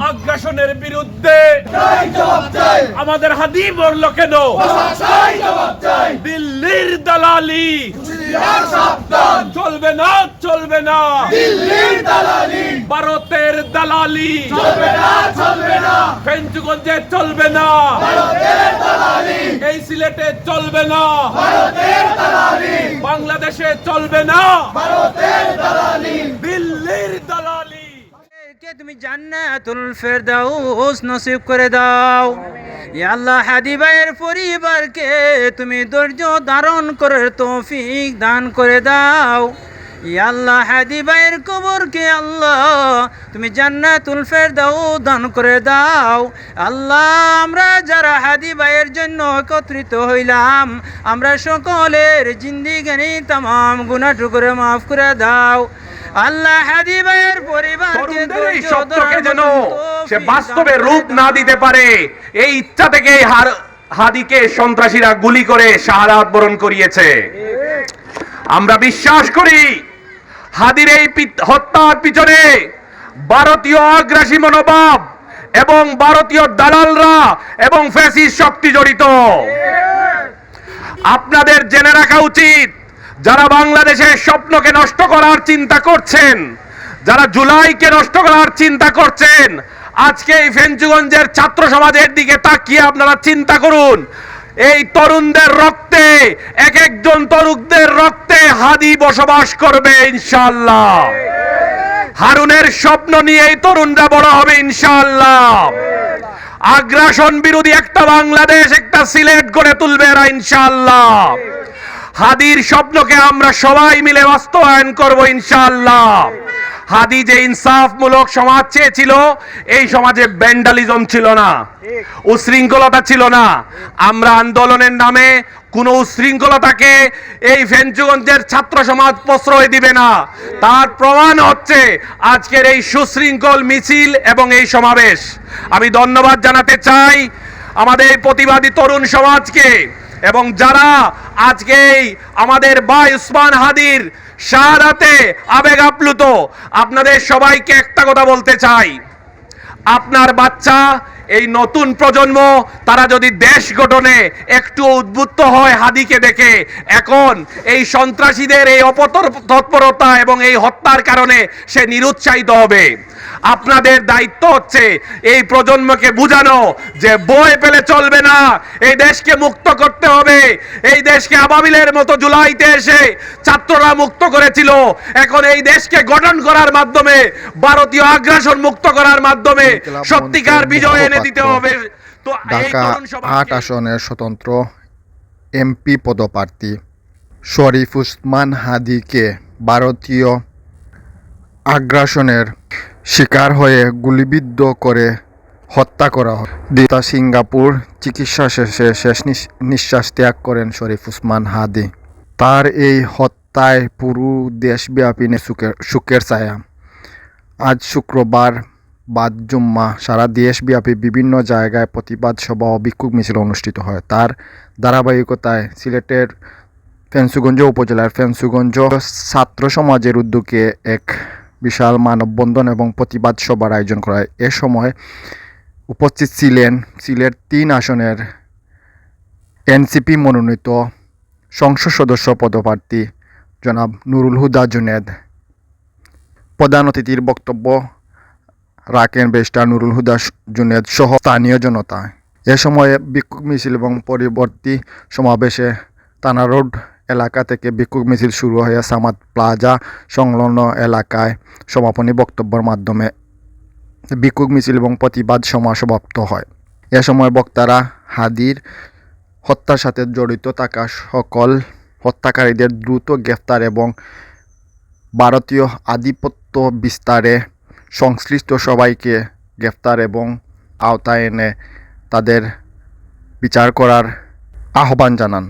আগ্রাসনের বিরুদ্ধে আমাদের হাদি মরল কেন? দিল্লির দালালি। চলবে না চলবে না। ভারতের দালালি। ফেঞ্চুগঞ্জে চলবে না। এই সিলেটে চলবে না। বাংলাদেশে চলবে না। দিল্লির দালালি কে তুমি জান্নাতুল ফেরদাউস নসিব করে দাও। আল্লাহ হাদিবাইয়ের পরিবারকে তুমি ধৈর্য ধারণ করার তৌফিক দান করে দাও। আল্লাহ হাদি ভাইয়ের কবরকে আল্লাহ তুমি জান্নাতুল ফেরদাউ দান করে দাও। আল্লাহ, আমরা যারা হাদি ভাইয়ের জন্য একত্রিত হইলাম, আমরা সকলের জিন্দিগানি তাম গুণাটুকুরে মাফ করে দাও। আল্লাহ তরুণদের এই স্বপ্নকে যেন সে বাস্তবে রূপ না দিতে পারে এই ইচ্ছা থেকে হার হাদিকে সন্ত্রাসীরা গুলি করে শাহাদাত বরণ করিয়েছে। আমরা বিশ্বাস করি হাদির এই হত্যার পিছনে ভারতীয় আগ্রাসী মনোভাব এবং ভারতীয় দালালরা এবং ফ্যাসিস শক্তি জড়িত। আপনাদের জেনে রাখা উচিত যারা বাংলাদেশের স্বপ্নকে নষ্ট করার চিন্তা করছেন, যারা জুলাইকে নষ্ট করার চিন্তা করছেন, আজকে এই ফেঞ্চুগঞ্জের ছাত্র সমাজের দিকে তাকিয়ে আপনারা চিন্তা করুন। এই তরুণদের রক্তে, এক একজন তরুণদের রক্তে হাদি বসবাস করবে ইনশাল্লাহ হারুনের স্বপ্ন নিয়ে এই তরুণরা বড় হবে ইনশাল্লাহ আগ্রাসন বিরোধী একটা বাংলাদেশ, একটা সিলেট গড়ে তুলবে এরা ইনশাল্লাহ হাদির স্বপ্নকে আমরা সবাই মিলে বাস্তবায়ন করব ইনশাল্লাহ হাদি যে ইনসাফমূলক সমাজ চেয়েছিল, এই সমাজে ব্যান্ডালিজম ছিল না, উশৃঙ্খলতা ছিল না। আমরা আন্দোলনের নামে কোনো উশৃঙ্খলতাকে এই ফেঞ্চুগঞ্জের ছাত্র সমাজ প্রশ্রয় দিবে না। তার প্রমাণ হচ্ছে আজকের এই সুশৃঙ্খল মিছিল এবং এই সমাবেশ। আমি ধন্যবাদ জানাতে চাই আমাদের প্রতিবাদী তরুণ সমাজকে। এবং যারা আজকে এই আমাদের ভাই উসমান হাদির শাহাদাতে আবেগ আপ্লুত, আপনাদের সবাইকে একটা কথা বলতে চাই। আপনার বাচ্চা, এই নতুন প্রজন্ম, তারা যদি দেশ গঠনে একটু উদ্বুদ্ধ হয় হাদিকে দেখে, এখন এই সন্ত্রাসীদের এই অপতর তৎপরতা এবং এই হত্যার কারণে সে নিরুৎসাহিত হবে। আপনাদের দায়িত্ব হচ্ছে এই প্রজন্মকে বুঝানো যে বই পেলে চলবে না এই দেশকে মুক্ত করতে হবে। এই দেশকে আবাবিলের মতো জুলাইতে এসে ছাত্ররা মুক্ত করেছিল। এখন এই দেশকে গঠন করার মাধ্যমে ভারতীয় আগ্রাসন মুক্ত করার মাধ্যমে সত্যিকার বিজয় এনে দিতে হবে। তো ঢাকা আট আসনের স্বতন্ত্র এমপি পদপ্রার্থী শরীফ উসমান হাদিকে ভারতীয় আগ্রাসনের শিকার হয়ে গুলিবিদ্ধ করে হত্যা করা হয়। সিঙ্গাপুর চিকিৎসা শেষে শেষ নিঃশ্বাস ত্যাগ করেন শরীফ উসমান হাদি। তার এই হত্যায় পুরো দেশব্যাপী সুখের সুখের ছায়া। আজ শুক্রবার বাদ জুম্মা সারা দেশব্যাপী বিভিন্ন জায়গায় প্রতিবাদ সভা ও বিক্ষোভ মিছিল অনুষ্ঠিত হয়। তার ধারাবাহিকতায় সিলেটের ফেন্সুগঞ্জ উপজেলার ফেন্সুগঞ্জ ছাত্র সমাজের উদ্যোগে এক বিশাল মানববন্ধন এবং প্রতিবাদ সভার আয়োজন করা হয়। এ সময় উপস্থিত ছিলেন সিলেট তিন আসনের এনসিপি মনোনীত সংসদ সদস্য পদপ্রার্থী জনাব নুরুল হুদা জুনেদ। প্রধান অতিথির বক্তব্য রাকেন বেস্টার নুরুল হুদা জুনেদ সহ স্থানীয় জনতা। এ সময়ে বিক্ষোভ মিছিল এবং পরবর্তী সমাবেশে তানা রোড এলাকা থেকে বিক্ষোভ মিছিল শুরু হয়ে সামাদ প্লাজা সংলগ্ন এলাকায় সমাপনী বক্তব্যের মাধ্যমে বিক্ষোভ মিছিল এবং প্রতিবাদ সভা সমাপ্ত হয়। এ সময় বক্তারা হাদির হত্যার সাথে জড়িত থাকা সকল হত্যাকারীদের দ্রুত গ্রেফতার এবং ভারতীয় আধিপত্য বিস্তারে সংশ্লিষ্ট সবাইকে গ্রেফতার এবং আওতায় এনে তাদের বিচার করার আহ্বান জানান।